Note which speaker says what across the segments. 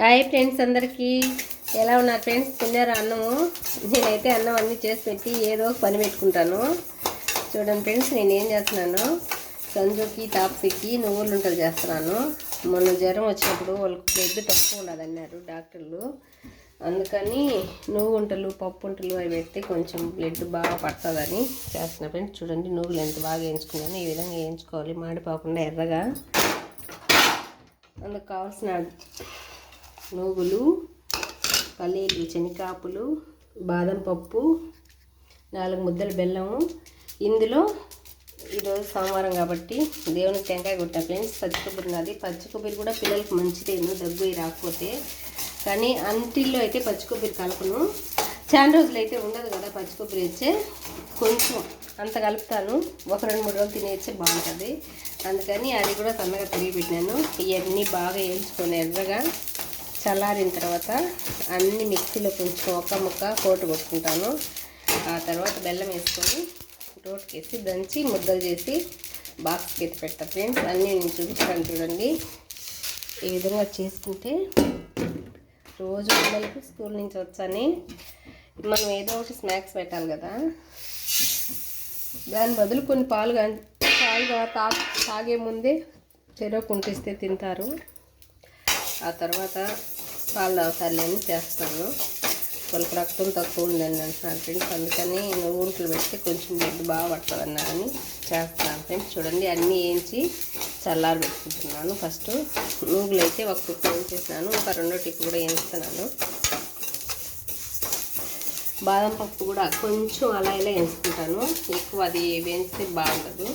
Speaker 1: Hi friends అందరికీ. ఎలా ఉన్నారు ఫ్రెండ్స్? తిన్నారా అన్నము? నేనైతే అన్నం అన్నీ చేసి పెట్టి ఏదో ఒక పని పెట్టుకుంటాను. చూడండి ఫ్రెండ్స్ నేను ఏం చేస్తున్నాను? సంజుకి తాప్సికి నువ్వులు ఉంటలు చేస్తున్నాను. మొన్న జ్వరం వచ్చినప్పుడు వాళ్ళకి బ్లడ్ తక్కువ ఉండదు అన్నారు డాక్టర్లు. అందుకని నువ్వు ఉంటలు పప్పు ఉంటలు అవి పెడితే కొంచెం బ్లడ్ బాగా పడుతుందని చేస్తున్నా ఫ్రెండ్స్. చూడండి నువ్వులు ఎంత బాగా వేయించుకున్నాను. ఈ విధంగా వేయించుకోవాలి. మాడిపోకుండా ఎర్రగా. అందుకు కావాల్సిన నువ్వులు పల్లీలు శనకాపులు బాదం పప్పు నాలుగు ముద్దల బెల్లము. ఇందులో ఈరోజు సోమవారం కాబట్టి దేవునికి టెంకాయ కొట్టా ఫ్రెండ్స్. పచ్చి కొబ్బరి నాది. పచ్చి కొబ్బరి కూడా పిల్లలకి మంచిదేను దగ్గు రాకపోతే. కానీ అంటిల్లో అయితే పచ్చి కొబ్బరి కలపను. చాలా రోజులు అయితే ఉండదు కదా పచ్చి కొబ్బరి వచ్చే కొంచెం అంత కలుపుతాను. ఒక రెండు మూడు రోజులు తినేస్తే బాగుంటుంది. అందుకని అది కూడా సన్నగా తిరిగి పెట్టినాను. ఇవన్నీ బాగా వేయించుకొని ఎర్రగా చల్లారిన తర్వాత అన్ని మిక్సీలో కొంచెం ఒక ముక్క కోటు కొట్టుకుంటాను. ఆ తర్వాత బెల్లం వేసుకొని రోడ్కి వేసి దంచి ముద్దలు చేసి బాక్స్కి ఎత్తి పెడతా. ఫ్రెండ్స్ అన్నీ నేను చూపిస్తాను చూడండి. ఈ విధంగా చేసుకుంటే రోజు పిల్లలకి స్కూల్ నుంచి వచ్చాని మనం ఏదో ఒకటి స్నాక్స్ పెట్టాలి కదా. దాని బదులు కొన్ని పాలు కానీ పాలుగా తాగే ముందే చెరువు కుంటిస్తే తింటారు. ఆ తర్వాత పాలు తాగుతారులేని చేస్తాను వాళ్ళకి రక్తం తక్కువ ఉందండి అంటున్నారు ఫ్రెండ్స్. అందుకని నువ్వుంట్లు పెడితే కొంచెం బ్లడ్ బాగా పడుతుంది అని చేస్తాను ఫ్రెండ్స్. చూడండి అన్నీ వేయించి చల్లారి పెట్టుకుంటున్నాను. ఫస్ట్ నువ్వులు అయితే ఒక టిప్పు వేయించేసినాను. ఒక రెండో టిప్పు కూడా వేయిస్తున్నాను. బాదం పప్పు కూడా కొంచెం అలా ఇలా వేసుకుంటాను ఎక్కువ అది వేయిస్తే బాగుండదు.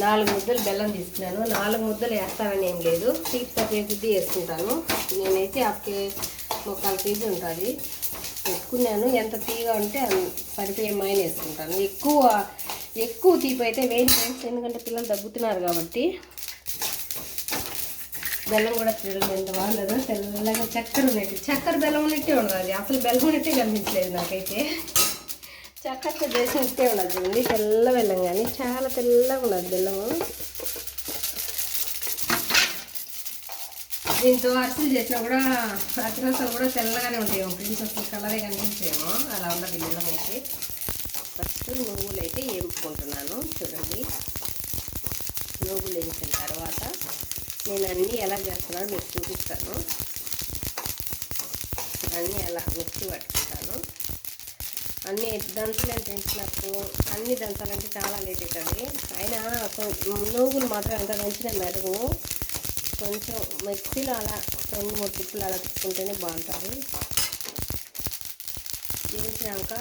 Speaker 1: నాలుగు ముద్దలు బెల్లం తీసుకున్నాను. నాలుగు ముద్దలు వేస్తానని ఏం లేదు. తీపి తక్కువ వేసుకుంటాను. నేనైతే అప్పే ముక్కాలు తీసి ఉంటుంది. పెట్టుకున్నాను. ఎంత తీగా ఉంటే అన్- సరిపోయే మైన్ వేసుకుంటాను. ఎక్కువ ఎక్కువ తీపి అయితే వేడి ఫ్రెండ్స్ ఎందుకంటే పిల్లలు తగ్గుతున్నారు కాబట్టి. బెల్లం కూడా చూడండి ఎంత బాగుండదు తెల్లగా చక్కెర ఉన్నట్టు చక్కెర బెల్లం ఉన్నట్టే ఉండదు అది. అసలు బెల్లం ఉన్నట్టే కనిపించలేదు నాకైతే. చక్కగా చేసి ఇంతే ఉండదు చూడండి తెల్ల బెల్లం కానీ చాలా తెల్లగా ఉన్నది బెల్లము దీంతో అరిసెలు చేసినా కూడా అతిరసాలు కూడా తెల్లగానే ఉంటాయి ప్రిన్స్ అసలు కలరే కనిపించేమో అలా ఉన్నది బెల్లం అయితే ఫస్ట్ నువ్వులు అయితే వేపుకుంటున్నాను చూడండి నువ్వులు వేసిన తర్వాత నేను అన్నీ ఎలా చేస్తున్నాను మీకు చూపిస్తాను అన్నీ ఎలా మిక్సీ పట్టుకుంటాను అన్నీ దంచలేని ఫ్రెండ్స్ నాకు? అన్ని దంచాలంటే చాలా లేట్ అవుతుంది. అయినా నూగులు మాత్రం ఎంత దంచిన మెరుగు. కొంచెం మిక్సీలో అలా రెండు మూడు టిప్పులు అలా తిప్పుకుంటేనే బాగుంటుంది. వేయించినాక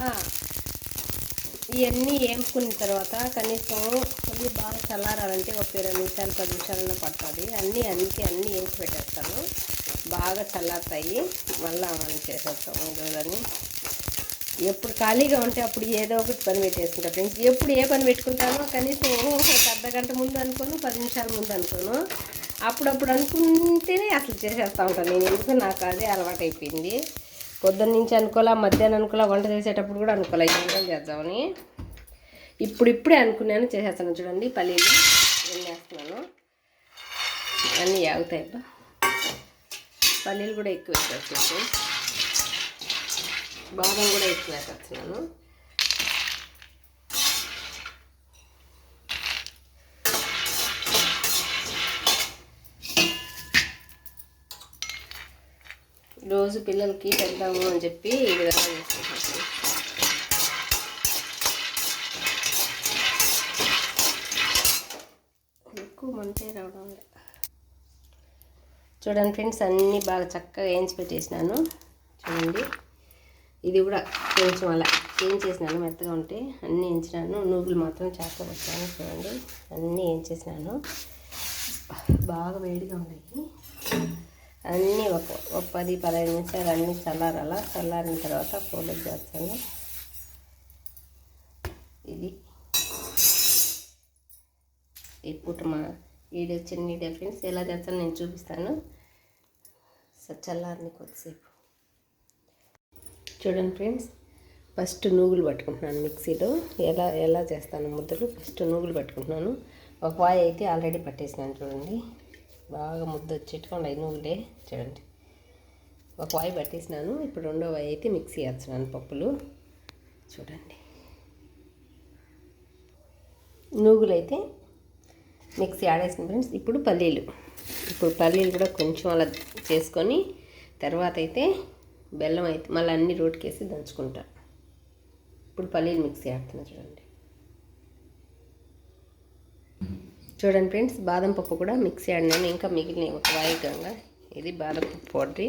Speaker 1: ఇవన్నీ వేపుకున్న తర్వాత కనీసం కొన్ని బాగా చల్లారాలంటే ఒక ఇరవై నిమిషాలు పది నిమిషాలన్నా పడుతుంది. అన్నీ అన్నికి అన్నీ వేసి పెట్టేస్తాను. బాగా చల్లారుతాయి. మళ్ళీ మనం చేసేస్తాము. అని ఎప్పుడు ఖాళీగా ఉంటే అప్పుడు ఏదో ఒకటి పని పెట్టేసుకుంటా ఫ్రెండ్స్. ఎప్పుడు ఏ పని పెట్టుకుంటానో కనీసం ఒక అర్ధ గంట ముందు అనుకోను పది నిమిషాల ముందు అనుకోను. అప్పుడప్పుడు అనుకుంటేనే అసలు చేసేస్తూ ఉంటాను నేను ఎందుకు నాకు అదే అలవాటు అయిపోయింది పొద్దున్న నుంచి అనుకోలే మధ్యాహ్నం అనుకోలే వంట చేసేటప్పుడు కూడా అనుకోలే ఈ వంటలు చేద్దామని. ఇప్పుడు ఇప్పుడే అనుకున్నాను చేసేస్తాను చూడండి. పల్లీలు వేస్తున్నాను? అన్నీ ఆగుతాయి పల్లీలు కూడా ఎక్కువ వేసేస్తాను బాదం కూడా ఎక్కువ వేసేస్తున్నాను రోజు పిల్లలకి పెడదాము అని చెప్పి ఈ విధంగా చేసుకుంటాను ఎక్కువ మంటే రావడం చూడండి ఫ్రెండ్స్ అన్నీ బాగా చక్కగా వేయించి పెట్టేసినాను. చూడండి. ఇది కూడా కొంచెం అలా చేసినాను మెత్తగా ఉంటే అన్నీ వేయించినాను. నువ్వులు మాత్రం చేస్తా వచ్చాను చూడండి. అన్నీ వేయించేసినాను. బాగా వేడిగా ఉన్నాయి. అన్నీ ఒక ఒక పది పదహైదు నిమిషాలు అన్నీ చల్లారాల. చల్లారిన తర్వాత పౌడర్ చేస్తాను. ఇది ఇప్పుడు మా వీడియో చిన్న వీడియో ఫ్రెండ్స్ ఎలా చేస్తానో నేను చూపిస్తాను. చల్లారిని కొద్దిసేపు. చూడండి ఫ్రెండ్స్. ఫస్ట్ నూగులు పట్టుకుంటున్నాను మిక్సీలో. ఎలా ఎలా చేస్తాను ముద్దలు? ఫస్ట్ నూగులు పట్టుకుంటున్నాను. ఒక వాయి అయితే ఆల్రెడీ పట్టేసినాను చూడండి. బాగా ముద్ద వచ్చేట్టుగా అయి నూగులే చూడండి. ఒక వాయి పట్టేసినాను. ఇప్పుడు రెండో వాయి అయితే మిక్సీ వేస్తున్నాను పప్పులు. చూడండి. నూగులు అయితే మిక్సీ ఆడేసిన ఫ్రెండ్స్. ఇప్పుడు పల్లీలు. ఇప్పుడు పల్లీలు కూడా కొంచెం అలా చేసుకొని తర్వాత అయితే బెల్లం అయితే మళ్ళీ అన్ని రోటికేసి దంచుకుంటా. ఇప్పుడు పల్లీలు మిక్సీ ఆడుతున్నా చూడండి. చూడండి ఫ్రెండ్స్ బాదం పప్పు కూడా మిక్సీ ఆడినాను ఇంకా మిగిలిన ఒక వాయికంగా ఇది బాదం పప్పు పౌడరీ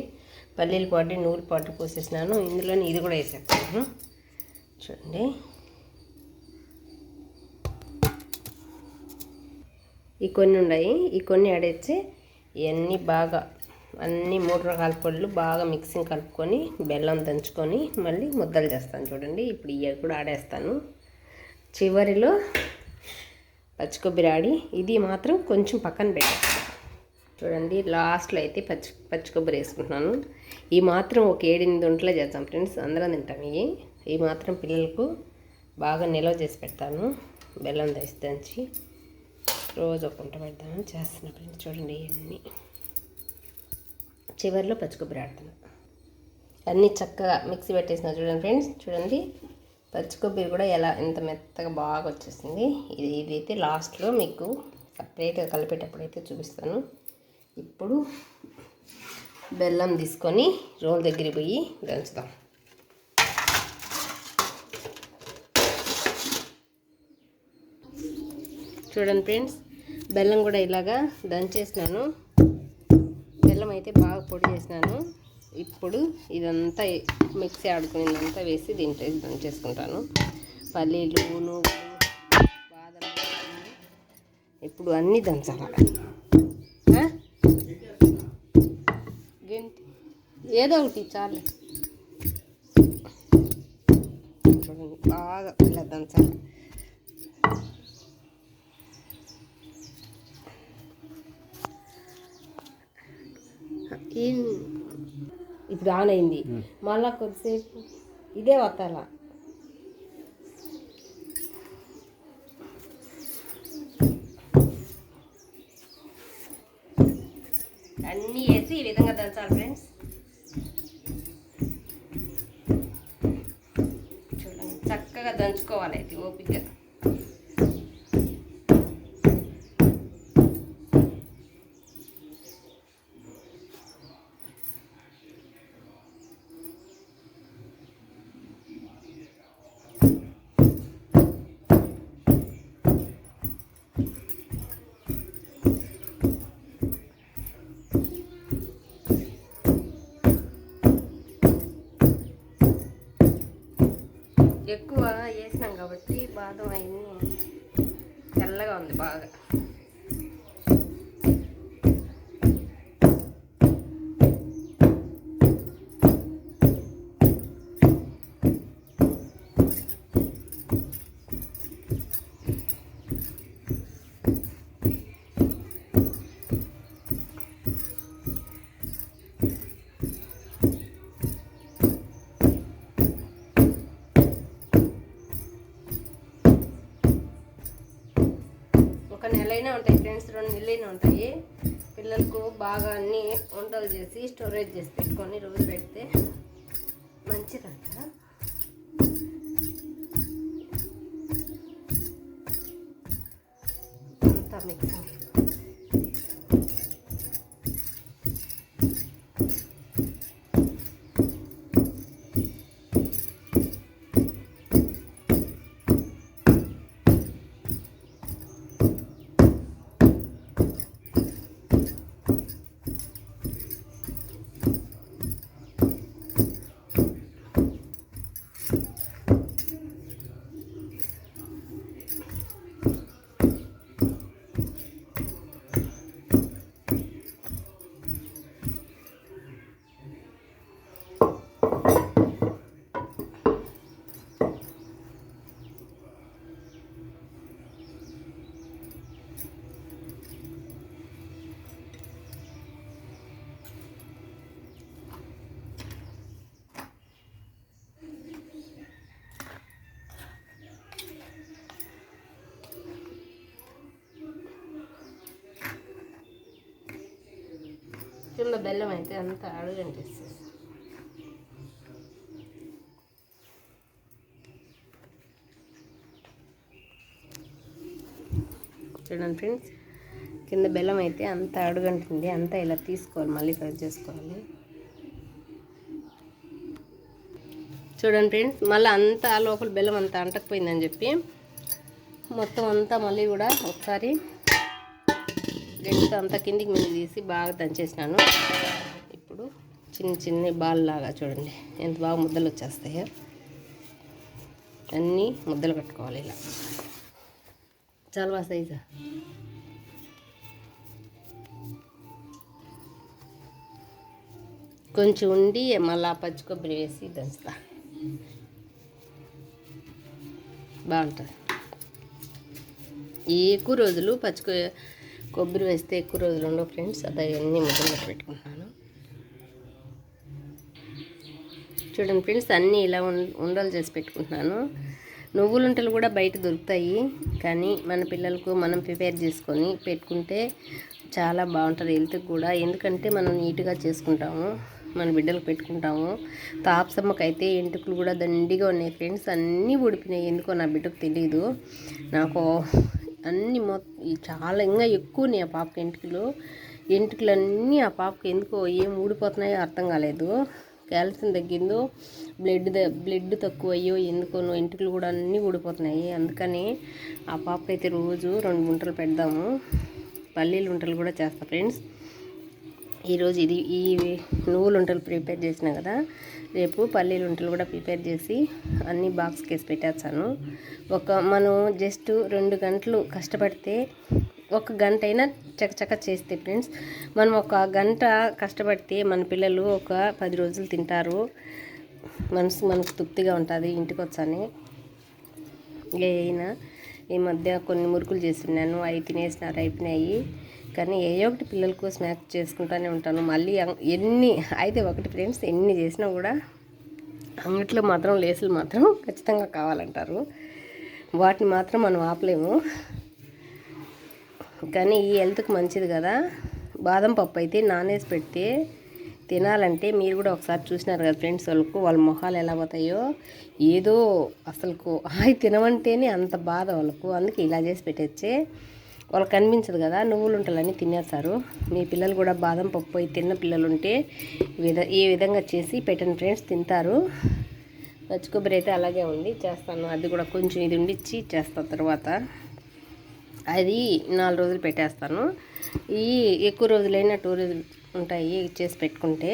Speaker 1: పల్లీల పౌడరీ నూనె పౌడర్ పోసేసినాను. ఇందులోనే ఇది కూడా వేసేస్తాను. చూడండి. ఈ కొన్ని ఉన్నాయి. ఈ కొన్ని ఆడేసి ఇవన్నీ బాగా అన్ని మూడు రకాల పళ్ళు బాగా మిక్సింగ్ కలుపుకొని బెల్లం దంచుకొని మళ్ళీ ముద్దలు చేస్తాను చూడండి. ఇప్పుడు ఇవి కూడా ఆడేస్తాను. చివరిలో పచ్చి కొబ్బరి ఆడి ఇది మాత్రం కొంచెం పక్కన పెట్టేస్తాను. చూడండి లాస్ట్లో అయితే పచ్చి పచ్చి కొబ్బరి వేసుకుంటున్నాను. ఈ మాత్రం ఒక ఏడెనిమిది ఒంట్లో చేస్తాం ఫ్రెండ్స్ అందరం తింటాం ఇవి. ఈ మాత్రం పిల్లలకు బాగా నిల్వ చేసి పెడతాను. బెల్లం దంచి దంచి రోజు ఒక వంట పెడతామని చేస్తున్నా ఫ్రెండ్స్ చూడండి ఇవన్నీ. చివరిలో పచ్చి కొబ్బరి అన్నీ చక్కగా మిక్సీ పెట్టేసిన చూడండి ఫ్రెండ్స్ చూడండి. పచ్చికొబ్బరి కూడా ఎలా ఎంత మెత్తగా బాగా వచ్చేసింది. ఇది ఇదైతే లాస్ట్లో మీకు సపరేట్గా కలిపేటప్పుడు అయితే చూపిస్తాను. ఇప్పుడు బెల్లం తీసుకొని రోల్ దగ్గరికి పోయి దంచుదాం. చూడండి ఫ్రెండ్స్ బెల్లం కూడా ఇలాగా దంచేసినాను. అయితే బాగా పొడి చేసినాను. ఇప్పుడు ఇదంతా మిక్సీ ఆడుకునేదంతా వేసి దీంట్లో వేసి దంచేసుకుంటాను పల్లీలు నువ్వులు బాదం ఇప్పుడు అన్నీ దంచాలి. ఆ? గెంటి. ఏదో ఒకటి చాలు. చూడండి బాగా ఇలా దంచాలి. ఇప్పుడు ఆన్ అయింది. మళ్ళా కొద్దిసేపు ఇదే వత్తాల అన్నీ వేసి ఈ విధంగా దంచాలి ఫ్రెండ్స్. చూడండి చక్కగా దంచుకోవాలి అయితే ఓపిక ఎక్కువ వేసినాం కాబట్టి బాదం అయింది తెల్లగా ఉంది బాగా. ఉంటాయి ఫ్రెండ్స్ రెండు నెలలైనా ఉంటాయి. పిల్లలకు బాగా అన్ని వంటలు చేసి స్టోరేజ్ చేసి పెట్టుకొని రోజు పెడితే మంచిదంట. అంతా మిక్సింగ్ కూరలో బెల్లం అయితే అంత అడుగంటిస్తుంది చూడండి ఫ్రెండ్స్ కింద బెల్లం అయితే అంత అడుగంటుంది అంతా ఇలా తీసుకోవాలి మళ్ళీ ఫ్రై చేసుకోవాలి. చూడండి ఫ్రెండ్స్ మళ్ళీ అంతా లోపల బెల్లం అంతా అంటకపోయిందని చెప్పి మొత్తం అంతా మళ్ళీ కూడా ఒకసారి గట్టితో అంతా కిందికి మీద తీసి బాగా దంచేసినాను. ఇప్పుడు చిన్న చిన్న బాల్ లాగా చూడండి ఎంత బాగా ముద్దలు వచ్చేస్తాయో. అన్నీ ముద్దలు కట్టుకోవాలి ఇలా. చాలా బాగా సైజా. కొంచెం ఉండి మళ్ళా పచ్చి కొబ్బరి వేసి దంచుతా. బాగుంటుంది. ఈ ఎక్కువ రోజులు పచ్చి కొబ్బరి వేస్తే ఎక్కువ రోజులు ఉండవు ఫ్రెండ్స్. అది అన్నీ ముద్దలు పెట్టుకుంటున్నాను చూడండి ఫ్రెండ్స్ అన్నీ ఇలా ఉం- ఉండలు చేసి పెట్టుకుంటున్నాను. నువ్వులుంటలు కూడా బయట దొరుకుతాయి కానీ మన పిల్లలకు మనం ప్రిపేర్ చేసుకొని పెట్టుకుంటే చాలా బాగుంటుంది హెల్త్కి కూడా. ఎందుకంటే మనం నీట్గా చేసుకుంటాము మన బిడ్డలకు పెట్టుకుంటాము. తాప్సమ్మకి అయితే ఎంటుకలు కూడా దండిగా ఉన్నాయి ఫ్రెండ్స్. అన్నీ ఊడిపోయినాయి. ఎందుకో నా బిడ్డకు తెలియదు నాకు అన్నీ మొత్తం చాలా ఇంకా ఎక్కువ ఉన్నాయి ఆ పాపకి ఎంటుకలు. ఎంటుకలన్నీ ఆ పాపకి ఎందుకో ఏం ఊడిపోతున్నాయో అర్థం కాలేదు. కాల్షియం తగ్గిందో బ్లడ్ బ్లడ్ తక్కువ అయ్యో ఎందుకోనో ఎంటుకలు కూడా అన్నీ ఊడిపోతున్నాయి. అందుకని ఆ పాపకైతే రోజు రెండు గుంటలు పెడదాము. పల్లీలు ఉంటలు కూడా చేస్తా ఫ్రెండ్స్. ఈరోజు ఇది ఈ నువ్వులు ఉంటలు ప్రిపేర్ చేసిన కదా రేపు పల్లీలు ఉంటలు కూడా ప్రిపేర్ చేసి అన్ని బాక్స్కి వేసి పెట్టేస్తాను. ఒక మనం జస్ట్ రెండు గంటలు కష్టపడితే ఒక గంట అయినా చకచక చేస్తే ఫ్రెండ్స్ మనం ఒక గంట కష్టపడితే మన పిల్లలు ఒక పది రోజులు తింటారు. మనసు మనకు తృప్తిగా ఉంటుంది ఇంటికి వచ్చాని. అయినా ఈ మధ్య కొన్ని మురుకులు చేస్తున్నాను అవి తినేసినారు అయిపోయినాయి. కానీ ఏ ఒకటి పిల్లలకు స్నాక్స్ చేసుకుంటూనే ఉంటాను. మళ్ళీ ఎన్ని అయితే ఒకటి ఫ్రెండ్స్ ఎన్ని చేసినా కూడా అంగట్లో మాత్రం లేసులు మాత్రం ఖచ్చితంగా కావాలంటారు. వాటిని మాత్రం మనం ఆపలేము. కానీ ఈ హెల్త్కి మంచిది కదా. బాదం పప్పు అయితే నానేసి పెడితే తినాలంటే మీరు కూడా ఒకసారి చూసినారు కదా ఫ్రెండ్స్ వాళ్ళకు వాళ్ళ మొహాలు ఎలా పోతాయో. ఏదో అసలుకు అవి తినమంటేనే అంత బాధ వాళ్ళకు. అందుకే ఇలా చేసి పెట్టచ్చే. వాళ్ళకి కనిపించదు కదా నువ్వులు ఉంటాలని తినేస్తారు. మీ పిల్లలు కూడా బాదం పప్పు అయి తిన్న పిల్లలు ఉంటే ఈ విధ ఈ విధంగా చేసి పెట్టండి ఫ్రెండ్స్ తింటారు. పచ్చి కొబ్బరి అయితే అలాగే ఉంది చేస్తాను. అది కూడా కొంచెం ఇది ఉండిచ్చి చేస్తాను తర్వాత. అది నాలుగు రోజులు పెట్టేస్తాను. ఈ ఎక్కువ రోజులైనా టూ రోజులు ఉంటాయి చేసి పెట్టుకుంటే.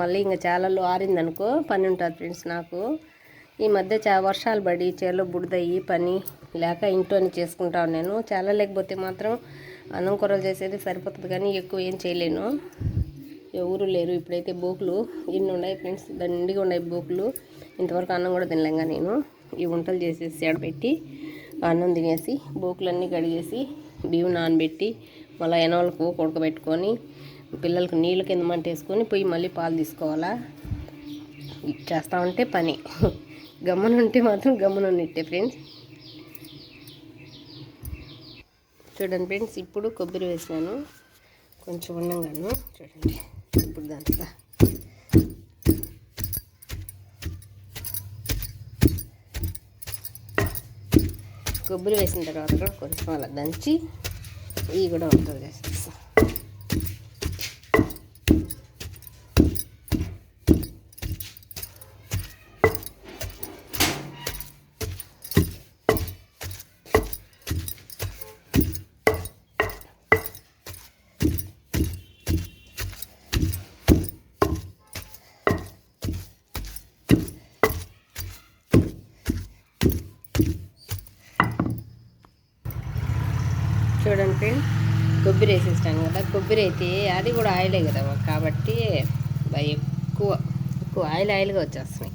Speaker 1: మళ్ళీ ఇంకా చాలాలో ఆరిందనుకో పని ఉంటుంది ఫ్రెండ్స్ నాకు. ఈ మధ్య చా వర్షాలు పడి చేలో బుడిదయ్యి పని లేక ఇంట్లోనే చేసుకుంటాను నేను చాలా లేకపోతే మాత్రం అన్నం కూరలు చేసేది సరిపోతుంది కానీ ఎక్కువ ఏం చేయలేను. ఎవరు లేరు. ఇప్పుడైతే బోకులు ఇన్ని ఉన్నాయి ఫ్రెండ్స్. దండిగా ఉన్నాయి బోకులు. ఇంతవరకు అన్నం కూడా తినలేంగా నేను. ఈ వంటలు చేసేసి ఆడపెట్టి అన్నం తినేసి బోకులన్నీ కడిగేసి బియ్యం నానబెట్టి మళ్ళీ ఎనవలకు ఉడకబెట్టుకొని పిల్లలకు నీళ్ళ కింద మంట వేసుకొని పోయి మళ్ళీ పాలు తీసుకోవాలా? చేస్తా ఉంటే పని. గమ్మున ఉంటే మాత్రం గమ్మునున్నట్టే ఫ్రెండ్స్. చూడండి ఫ్రెండ్స్ ఇప్పుడు కొబ్బరి వేసినాను. కొంచెం ఉండంగాను చూడండి. ఇప్పుడు దాంట్లో కొబ్బరి వేసిన తర్వాత కూడా కొంచెం అలా దంచి ఇవి కూడా ఉంటుంది ఫ్రెండ్ కొబ్బరి వేసేస్తాను కదా కొబ్బరి అయితే అది కూడా ఆయిలే కదా కాబట్టి ఎక్కువ ఎక్కువ ఆయిల్ ఆయిల్గా వచ్చేస్తున్నాయి.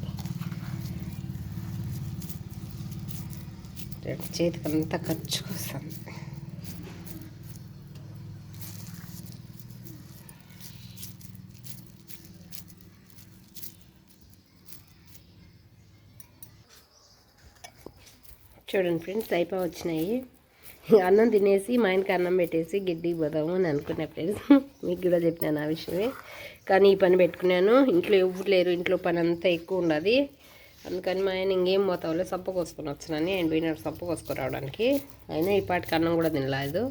Speaker 1: చేతికి అంతా ఖర్చు వస్తుంది చూడండి ఫ్రెండ్స్ అయిపోయి వచ్చినాయి. అన్నం తినేసి మా ఆయనకి అన్నం పెట్టేసి గిడ్డికి పోదాము అని అనుకున్నా ఫ్రెండ్స్ మీకు కూడా చెప్పినాను ఆ విషయమే. కానీ ఈ పని పెట్టుకున్నాను. ఇంట్లో ఎవరు లేరు. ఇంట్లో పని అంతా ఎక్కువ ఉన్నది అందుకని మా ఆయన ఇంకేం పోతావులే సప్ప కోసుకొని వచ్చానని ఆయన పోయినాడు సప్ప కోసుకురావడానికి అయినా ఈ పాటికి అన్నం కూడా తినలేదు.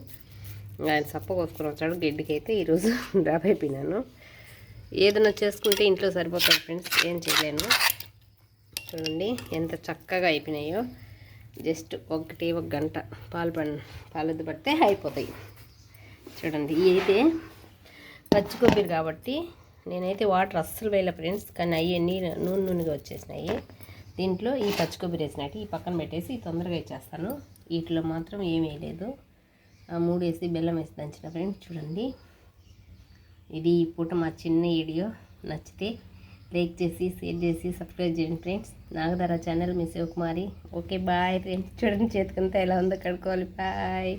Speaker 1: ఆయన సప్ప కోసుకొని వచ్చాడు. గిడ్డికి అయితే ఈరోజు డ్రాప్ అయిపోయినాను. ఏదైనా చేసుకుంటే ఇంట్లో సరిపోతాడు ఫ్రెండ్స్ ఏం చేయలేను. చూడండి ఎంత చక్కగా అయిపోయినాయో. జస్ట్ ఒకటి ఒక గంట పాలు పడి పాలద్దు పడితే అయిపోతాయి. చూడండి ఇవి అయితే పచ్చి కొబ్బరి కాబట్టి నేనైతే వాటర్ అస్సలు వేయలే ఫ్రెండ్స్ కానీ అవి నూనె నూనెగా వచ్చేసినాయి. దీంట్లో ఈ పచ్చి కొబ్బరి వేసినట్టు ఈ పక్కన పెట్టేసి తొందరగా ఇచ్చేస్తాను వీటిలో మాత్రం ఏమీ వేయలేదు. ఆ మూడు వేసి బెల్లం వేసి దంచిన ఫ్రెండ్స్ చూడండి. ఇది ఈ పూట మా చిన్న వీడియో. నచ్చితే లైక్ చేసి షేర్ చేసి సబ్స్క్రైబ్ చేయండి ఫ్రెండ్స్. నాగధార ఛానల్ మీ శివకుమారి. Okay bye friends. చూడండి చేతికంతా ఎలా ఉందో కడుక్కోవాలి. బాయ్.